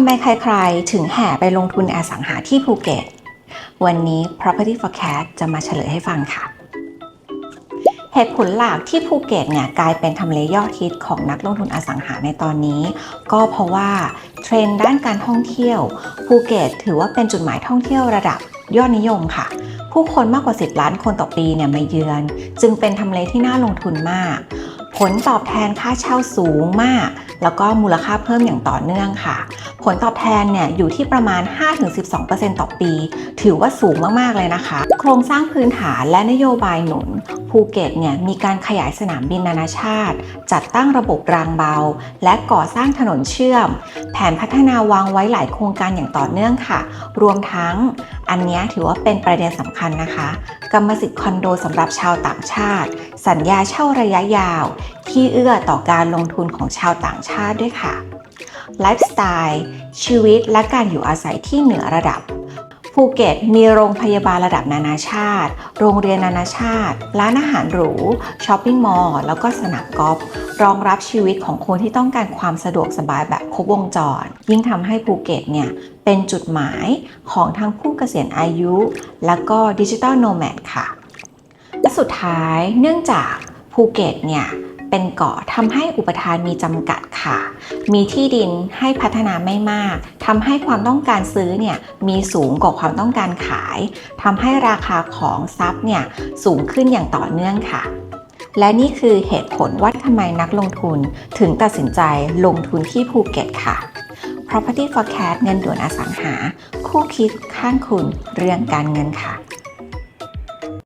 ำไมใครๆ ถึงแห่ไปลงทุนอสังหาที่ภูเก็ต วันนี้ Property Forecast จะมาเฉลยให้ฟังค่ะ เหตุผลหลักที่ภูเก็ตเนี่ยกลายเป็นทำเลยอดฮิตของนักลงทุนอสังหาในตอนนี้ ก็เพราะว่าเทรนด์ด้านการท่องเที่ยว ภูเก็ตถือว่าเป็นจุดหมายท่องเที่ยวระดับยอดนิยมค่ะ ผู้คนมากกว่า 10 ล้านคนต่อปีเนี่ยมาเยือน จึงเป็นทำเลที่น่าลงทุนมากผลตอบแทนค่าเช่าสูงมาก แล้วก็มูลค่าเพิ่มอย่างต่อเนื่องค่ะ ผลตอบแทนเนี่ยอยู่ที่ประมาณ 5-12%ต่อปี ถือว่าสูงมากๆเลยนะคะ โครงสร้างพื้นฐานและนโยบายหนุนภูเก็ตเนี่ยมีการขยายสนามบินนานาชาติ จัดตั้งระบบรางเบา และก่อสร้างถนนเชื่อม แผนพัฒนาวางไว้หลายโครงการอย่างต่อเนื่องค่ะ รวมทั้งอันนี้ถือว่าเป็นประเด็นสำคัญนะคะ กรรมสิทธิ์คอนโดสำหรับชาวต่างชาติ สัญญาเช่าระยะยาว ที่เอื้อต่อการลงทุนของชาวต่างชาติด้วยค่ะ ไลฟ์สไตล์ชีวิตและการอยู่อาศัยที่เหนือระดับ ภูเก็ตมีโรงพยาบาลระดับนานาชาติ โรงเรียนนานาชาติ ร้านอาหารหรู ช้อปปิ้งมอลล์ แล้วก็สนามกอล์ฟ รองรับชีวิตของคนที่ต้องการความสะดวกสบายแบบครบวงจร ยิ่งทำให้ภูเก็ตเนี่ยเป็นจุดหมายของทั้งผู้เกษียณอายุ และก็ดิจิ t a ลโนแมดค่ะ และสุดท้ายเนื่องจากภูเก็ตเนี่ยเป็นเกาะทำให้อุปทานมีจำกัด ค่ะ มีที่ดินให้พัฒนาไม่มากทำให้ความต้องการซื้อเนี่ยมีสูงกว่าความต้องการขายทำให้ราคาของทรัพย์เนี่ยสูงขึ้นอย่างต่อเนื่องค่ะ และนี่คือเหตุผลว่าทำไมนักลงทุนถึงตัดสินใจลงทุนที่ภูเก็ตค่ะ Property Forecast เงินด่วนอสังหา คู่คิดข้างคุณเรื่องการเงินค่ะ